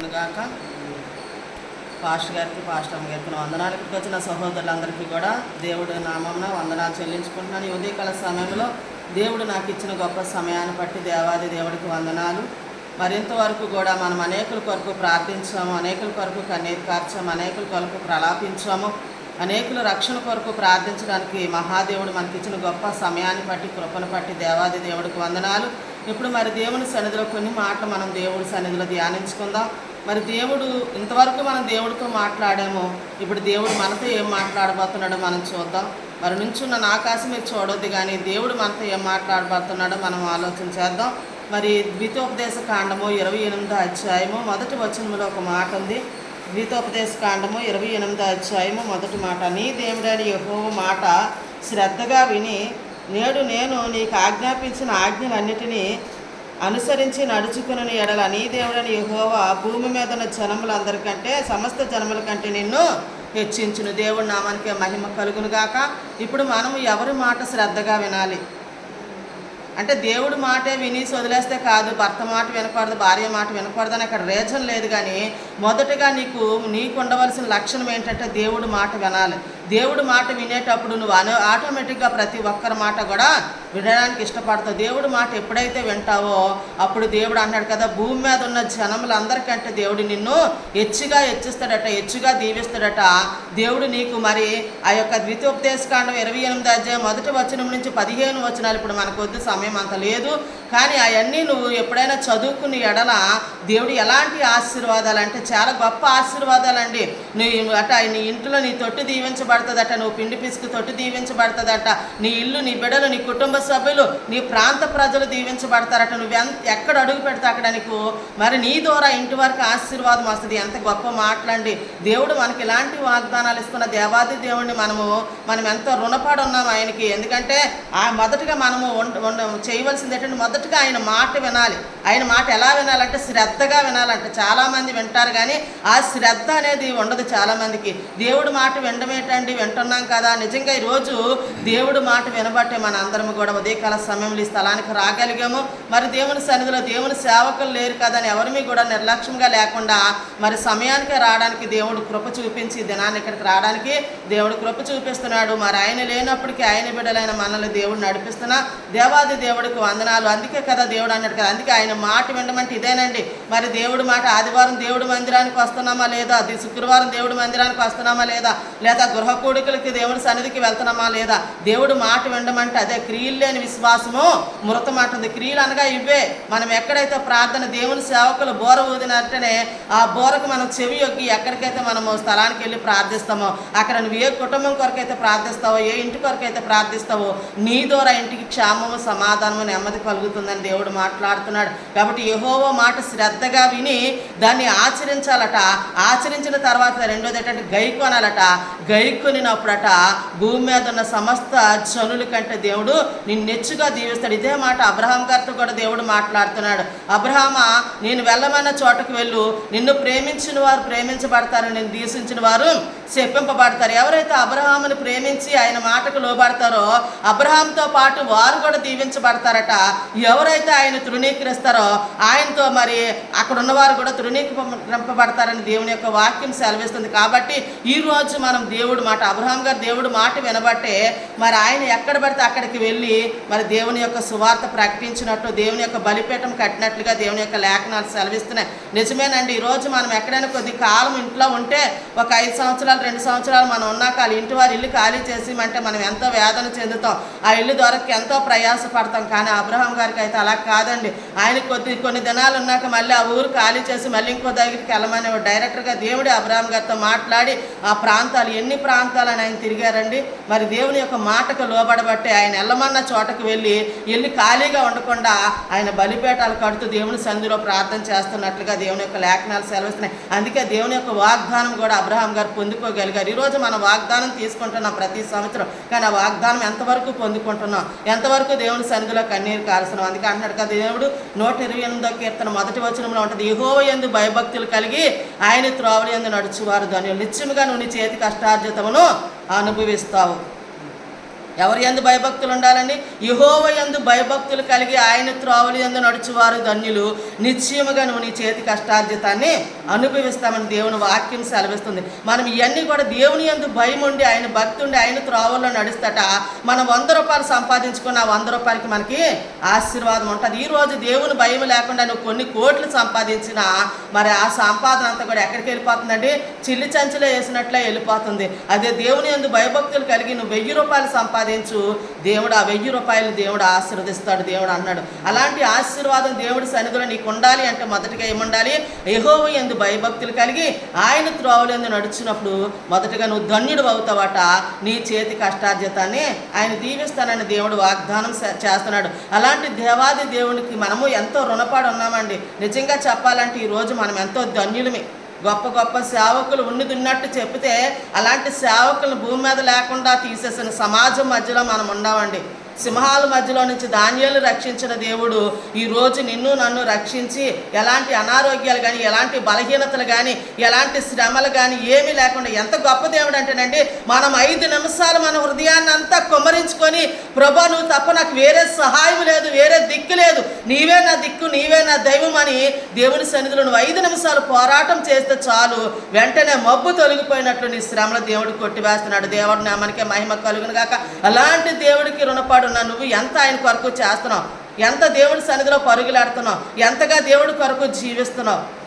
కలుగును గాక పాస్టర్ గారికి పాస్టర్ అమ్మ గారికి వందనాలు. ఇక్కడికి వచ్చిన సహోదరులందరికీ కూడా దేవుడు నామమున వందనాలు చెల్లించుకుంటున్నాను. ఈ ఉదయకాల సమయంలో దేవుడు నాకు ఇచ్చిన గొప్ప సమయాన్ని బట్టి దేవాది దేవుడికి వందనాలు. మరింతవరకు కూడా మనం అనేకుల కొరకు ప్రార్థించాము అనేకుల కొరకు కన్నీరు కార్చాము అనేకుల కొరకు ప్రలాపించాము. అనేకుల రక్షణ కొరకు ప్రార్థించడానికి మహాదేవుడు మనకిచ్చిన గొప్ప సమయాన్ని బట్టి కృపను బట్టి దేవాది దేవుడికి వందనాలు. ఇప్పుడు మరి దేవుని సన్నిధిలో కొన్ని మాటలు మనం దేవుడి సన్నిధిలో ధ్యానించుకుందాం. మరి దేవుడు ఇంతవరకు మనం దేవుడితో మాట్లాడాము ఇప్పుడు దేవుడు మనతో ఏం మాట్లాడబోతున్నాడో మనం చూద్దాం. మరి నుంచున్న ఆకాశం మీరు చూడొద్దు కానీ దేవుడు మనతో ఏం మాట్లాడబోతున్నాడో మనం ఆలోచన చేద్దాం. మరి ద్వితోపదేశ కాండము ఇరవై ఎనిమిదో అధ్యాయము మొదటి వచనంలో ఒక మాట ఉంది. ద్వితోపదేశ కాండము ఇరవై ఎనిమిదో అధ్యాయము మొదటి మాట నీ దేవుడని యహో మాట శ్రద్ధగా విని నేడు నేను నీకు ఆజ్ఞాపించిన ఆజ్ఞలన్నిటినీ అనుసరించి నడుచుకుని ఎడల. నీ దేవుడని యహోవా భూమి మీద ఉన్న జనములందరికంటే సమస్త జనముల కంటే నిన్ను హెచ్చించును. దేవుడు నామానికి మహిమ కలుగును గాక ఇప్పుడు మనము ఎవరి మాట శ్రద్ధగా వినాలి? అంటే దేవుడు మాటే విని వదిలేస్తే కాదు భర్త మాట వినకూడదు భార్య మాట వినకూడదు అని అక్కడ రీజన్ లేదు కానీ మొదటగా నీకు నీకు ఉండవలసిన లక్షణం ఏంటంటే దేవుడు మాట వినాలి. దేవుడు మాట వినేటప్పుడు నువ్వు అను ఆటోమేటిక్గా ప్రతి ఒక్కరి మాట కూడా వినడానికి ఇష్టపడతావు. దేవుడు మాట ఎప్పుడైతే వింటావో అప్పుడు దేవుడు అంటాడు కదా భూమి మీద ఉన్న జనములందరికంటే దేవుడు నిన్ను హెచ్చుగా హెచ్చిస్తాడట హెచ్చుగా దీవిస్తాడట. దేవుడు నీకు మరి ఆ యొక్క ద్వితీయోపదేశకాండం ఇరవై ఎనిమిది అధ్యాయం మొదటి వచనం నుంచి పదిహేను వచనాలు ఇప్పుడు మనకు వద్దు సమయం అంత లేదు. కానీ అవన్నీ నువ్వు ఎప్పుడైనా చదువుకుని ఎడల దేవుడు ఎలాంటి ఆశీర్వాదాలు అంటే చాలా గొప్ప ఆశీర్వాదాలు అండి నీ అట నీ ఇంట్లో నీ తొట్టు దీవించబడుతుందట నువ్వు పిండి పిసుకు తొట్టి దీవించబడుతుందట. నీ ఇల్లు నీ బిడ్డలు నీ కుటుంబ సభ్యులు నీ ప్రాంత ప్రజలు దీవించబడతారట. నువ్వు ఎంత ఎక్కడ అడుగు పెడితే అక్కడ నీకు? మరి నీ ద్వారా ఇంటి వరకు ఆశీర్వాదం వస్తుంది. ఎంత గొప్ప మాటలండి. దేవుడు మనకి ఇలాంటి వాగ్దానాలు ఇస్తున్న దేవాది దేవుడిని మనము మనం ఎంతో రుణపడి ఉన్నాం ఆయనకి. ఎందుకంటే ఆ మొదటగా మనము ఉండ- చేయవలసింది ఏంటంటే మొదటగా ఆయన మాట వినాలి. ఆయన మాట ఎలా వినాలంటే శ్రద్ధగా వినాలంటే. చాలామంది వింటారు కానీ ఆ శ్రద్ధ అనేది ఉండదు చాలామందికి. దేవుడు మాట వినడం ఏంటండి వింటున్నాం కదా. నిజంగా ఈరోజు దేవుడు మాట వినబట్టే మన అందరం కూడా ఉదయకాల సమయంలో ఈ స్థలానికి రాగలిగాము. మరి దేవుని సన్నిధిలో దేవుని సేవకులు లేరు కదా అని ఎవరిమీ కూడా నిర్లక్ష్యంగా లేకుండా మరి సమయానికి రావడానికి దేవుడు కృప చూపించి దినాన్ని ఇక్కడికి రావడానికి దేవుడు కృప చూపిస్తున్నాడు. మరి ఆయన లేనప్పటికీ ఆయన బిడ్డలైన మనల్ని దేవుడు నడిపిస్తున్నా. దేవాది దేవుడికి వందనాలు. అందుకే కదా దేవుడు అన్నాడు కదా. అందుకే ఆయన మాట వినమంటే ఇదేనండి. మరి దేవుడి మాట ఆదివారం దేవుడి మందిరానికి వస్తున్నామా లేదా? శుక్రవారం దేవుడి మందిరానికి వస్తున్నామా లేదా? లేదా గృహ కొడుకులకి దేవుడి సన్నిధికి వెళ్తున్నామా లేదా? దేవుడు మాట వినమంటే అదే క్రియలు లేని విశ్వాసము. మృత ఉంది. క్రియలు అనగా ఇవే. మనం ఎక్కడైతే ప్రార్థన దేవుని సేవకులు బోర ఊదినట్టనే ఆ బోరకు మనం చెవి యొగ్గి ఎక్కడికైతే మనము స్థలానికి వెళ్ళి ప్రార్థిస్తామో అక్కడ నువ్వు ఏ కుటుంబం కొరకైతే ప్రార్థిస్తావో ఏ ఇంటి కొరకైతే ప్రార్థిస్తావో నీ ద్వారా ఇంటికి క్షేమము సమాధానము నెమ్మది కలుగుతుందని దేవుడు మాట్లాడుతున్నాడు. కాబట్టి యెహోవా మాట శ్రద్ధగా విని దాన్ని ఆచరించాలట. ఆచరించిన తర్వాత రెండోది ఏంటంటే గైకు మేల్కొనినప్పుడట భూమి మీద ఉన్న సమస్త జనుల కంటే దేవుడు నిన్ను నెచ్చుగా దీవిస్తాడు. ఇదే మాట అబ్రహాం గారితో కూడా దేవుడు మాట్లాడుతున్నాడు. అబ్రహామ నేను వెళ్ళమన్న చోటకు వెళ్ళు. నిన్ను ప్రేమించిన వారు ప్రేమించబడతారు. నేను దీసించిన వారు చెప్పింపబడతారు ఎవరైతే అబ్రహామును ప్రేమించి ఆయన మాటకు లోబడతారో అబ్రహాంతో పాటు వారు కూడా దీవించబడతారట. ఎవరైతే ఆయన తృణీకరిస్తారో ఆయనతో మరి అక్కడ ఉన్నవారు కూడా తృణీకరింపబడతారని దేవుని యొక్క వాక్యం సెలవిస్తుంది. కాబట్టి ఈ రోజు మనం దేవుడు మాట. అబ్రహాం గారు దేవుడు మాట వినబట్టే మరి ఆయన ఎక్కడ పడితే అక్కడికి వెళ్ళి మరి దేవుని యొక్క సువార్త ప్రకటించినట్టు దేవుని యొక్క బలిపీఠం కట్టినట్లుగా దేవుని యొక్క లేఖనాలు సెలవిస్తున్నాయి. నిజమేనండి ఈ రోజు మనం ఎక్కడైనా కొద్ది కాలం ఇంట్లో ఉంటే ఒక ఐదు సంవత్సరాలు రెండు సంవత్సరాలు మనం ఉన్నాక వాళ్ళ ఇంటి వారి ఇల్లు ఖాళీ చేసి మనం ఎంతో వేదన చెందుతాం. ఆ ఇల్లు దొరకకి ఎంతో ప్రయాసపడతాం కానీ అబ్రహాం గారికి అయితే అలా కాదండి. ఆయన కొద్ది కొన్ని దినాలు ఉన్నాక మళ్ళీ ఆ ఊరు ఖాళీ చేసి మళ్ళీ ఇంకో దగ్గరికి వెళ్ళమని డైరెక్టర్గా దేవుడి అబ్రహాం గారితో మాట్లాడి ఆ ప్రాంతాలు ఎన్ని ప్రాంతాలు అని ఆయన తిరిగారండి. మరి దేవుని యొక్క మాటకు లోబడబట్టి ఆయన వెళ్ళమన్న చోటకు వెళ్ళి వెళ్ళి ఖాళీగా ఉండకుండా ఆయన బలిపేటాలు కడుతూ దేవుని సంధిలో ప్రార్థన చేస్తున్నట్లుగా దేవుని యొక్క లేఖనాలు సెలవిస్తున్నాయి. అందుకే దేవుని యొక్క వాగ్దానం కూడా అబ్రహాం గారు పొందుకోగలిగారు. ఈరోజు మనం వాగ్దానం తీసుకుంటున్నాం ప్రతి సంవత్సరం. కానీ ఆ వాగ్దానం ఎంతవరకు పొందుకుంటున్నాం? ఎంతవరకు దేవుని సన్నిధిలో కన్నీరు కాల్స్తున్నాం అందుకే అంటున్నాడు కదా దేవుడు నూట ఇరవై ఎనిమిదో కీర్తన మొదటి వచనంలో ఉంటుంది యహో ఎందు భయభక్తులు కలిగి ఆయన త్రోవలి ఎందు నడుచువారు దాని నిత్యముగా నువ్వు చేతి కష్టార్జితము అనుభవిస్తావు. ఎవరి ఎందు భయభక్తులు ఉండాలండి? యహోవ ఎందు భయభక్తులు కలిగి ఆయన త్రోవలు ఎందు నడుచువారు ధన్యులు. నిశ్చయముగా నువ్వు నీ చేతి కష్టార్జితాన్ని అనుభవిస్తామని దేవుని వాక్యం సెలవిస్తుంది. మనం ఇవన్నీ కూడా దేవుని ఎందు భయం ఉండి ఆయన భక్తి ఉండి ఆయన త్రోవల్లో నడుస్తట మనం వంద రూపాయలు సంపాదించుకున్న వంద రూపాయలకి మనకి ఆశీర్వాదం ఉంటుంది. ఈ రోజు దేవుని భయం లేకుండా నువ్వు కొన్ని కోట్లు సంపాదించినా మరి ఆ సంపాదన అంతా కూడా ఎక్కడికి వెళ్ళిపోతుందండి? చిల్లి చంచులో వేసినట్లే వెళ్ళిపోతుంది. అదే దేవుని ఎందు భయభక్తులు కలిగి నువ్వు వెయ్యి రూపాయలు సంపాదించు దేవుడు ఆ వెయ్యి రూపాయలు దేవుడు ఆశీర్వదిస్తాడు దేవుడు అన్నాడు. అలాంటి ఆశీర్వాదం దేవుడి సన్నిధిలో నీకు ఉండాలి అంటే మొదటిగా ఏముండాలి? యెహోవా ఎందు భయభక్తులు కలిగి ఆయన త్రోవలు ఎందు నడుచున్నప్పుడు మొదటగా నువ్వు ధన్యుడు అవుతావట. నీ చేతి కష్టార్జితాన్ని ఆయన దీవిస్తానని దేవుడు వాగ్దానం చేస్తున్నాడు. అలాంటి దేవాది దేవునికి మనము ఎంతో రుణపాడు ఉన్నామండి నిజంగా చెప్పాలంటే ఈరోజు మనం ఎంతో ధన్యులమే. గొప్ప గొప్ప సేవకులు ఉండి ఉన్నట్టు చెప్తే అలాంటి సేవకులను భూమి మీద లేకుండా తీసేసిన సమాజం మధ్యలో మనం ఉండమండి సింహాల మధ్యలో నుంచి ధాన్యాలు రక్షించిన దేవుడు ఈ రోజు నిన్ను నన్ను రక్షించి ఎలాంటి అనారోగ్యాలు కానీ ఎలాంటి బలహీనతలు కానీ ఎలాంటి శ్రమలు కానీ ఏమీ లేకుండా ఎంత గొప్ప దేవుడు అంటేనండి మనం ఐదు నిమిషాలు మన హృదయాన్ని అంతా కుమ్మరించుకొని ప్రభా నువ్వు తప్ప నాకు వేరే సహాయం లేదు వేరే దిక్కు లేదు నీవే నా దిక్కు నీవే నా దైవం అని దేవుని సన్నిధిలో నువ్వు ఐదు నిమిషాలు పోరాటం చేస్తే చాలు వెంటనే మబ్బు తొలగిపోయినట్లు నీ శ్రమలు దేవుడు కొట్టివేస్తున్నాడు. దేవుడు నామనికే మహిమ కలుగును గాక అలాంటి దేవుడికి రుణపడున్న నువ్వు ఎంత ఆయన కొరకు చేస్తున్నావు? ఎంత దేవుడి సన్నిధిలో పరుగులాడుతున్నావు? ఎంతగా దేవుడి కొరకు జీవిస్తున్నావు?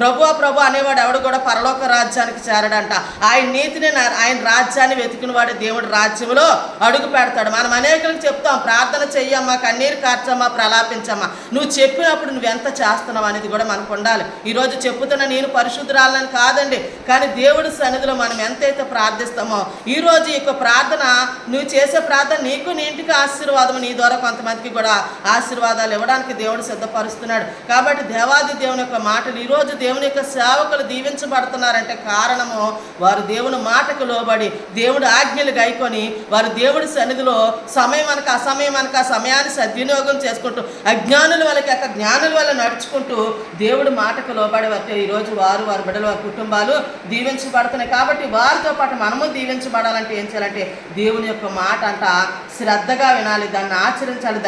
ప్రభు ప్రభు అనేవాడు ఎవడు కూడా పరలోక రాజ్యానికి చేరడంట. ఆయన నీతిని నా- ఆయన రాజ్యాన్ని వెతికిన వాడు దేవుడి రాజ్యంలో అడుగు పెడతాడు. మనం అనేకులకు చెప్తాం ప్రార్థన చెయ్యమ్మా కన్నీరు కార్చమ్మా ప్రలాపించమ్మా. నువ్వు చెప్పినప్పుడు నువ్వు ఎంత చేస్తున్నావు అనేది కూడా మనకు ఉండాలి. ఈరోజు చెప్పుతున్న నేను పరిశుద్ధురాలని కాదండి కానీ దేవుడి సన్నిధిలో మనం ఎంతైతే ప్రార్థిస్తామో ఈరోజు ఈ యొక్క ప్రార్థన నువ్వు చేసే ప్రార్థన నీకు నీ ఇంటికి ఆశీర్వాదం నీ ద్వారా కొంతమందికి కూడా ఆశీర్వాదాలు ఇవ్వడానికి దేవుడు సిద్ధపరుస్తున్నాడు. కాబట్టి దేవాది దేవుని యొక్క మాటలు ఈరోజు దేవుని యొక్క సేవకులు దీవించబడుతున్నారంటే కారణము వారు దేవుని మాటకు లోబడి దేవుడు ఆజ్ఞలు గైకొని వారు దేవుడి సన్నిధిలో సమయం అనక అసమయం అనక సమయాన్ని సద్వినియోగం చేసుకుంటూ అజ్ఞానుల వాళ్ళకి యొక్క జ్ఞానుల వల్ల నడుచుకుంటూ దేవుడి మాటకు లోబడి వారితో ఈరోజు వారు వారి బిడ్డలు వారి కుటుంబాలు దీవించబడుతున్నాయి. కాబట్టి వారితో పాటు మనము దీవించబడాలంటే ఏం చేయాలంటే దేవుని యొక్క మాట అంట శ్రద్ధగా వినాలి దాన్ని ఆచరించాలి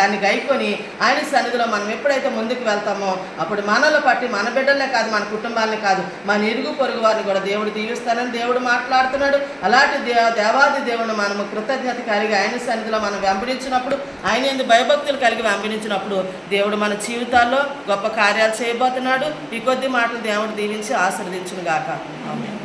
దాన్ని గైకొని ఆయన సన్నిధిలో మనం ఎప్పుడైతే ముందుకు వెళ్తామో అప్పుడు మనలో పట్టి మన బిడ్డలు బిడ్డలనే కాదు మన కుటుంబాలని కాదు. మన ఇరుగు పొరుగు వారిని కూడా దేవుడు దీవిస్తానని దేవుడు మాట్లాడుతున్నాడు. అలాంటి దే దేవాది దేవుని మనము కృతజ్ఞత కలిగి ఆయన సన్నిధిలో మనం వెంబడించినప్పుడు ఆయన ఎందు భయభక్తులు కలిగి వెంబడించినప్పుడు దేవుడు మన జీవితాల్లో గొప్ప కార్యాలు చేయబోతున్నాడు. ఈ కొద్ది మాటలు దేవుడు దీవించి ఆశీర్వదించును గాక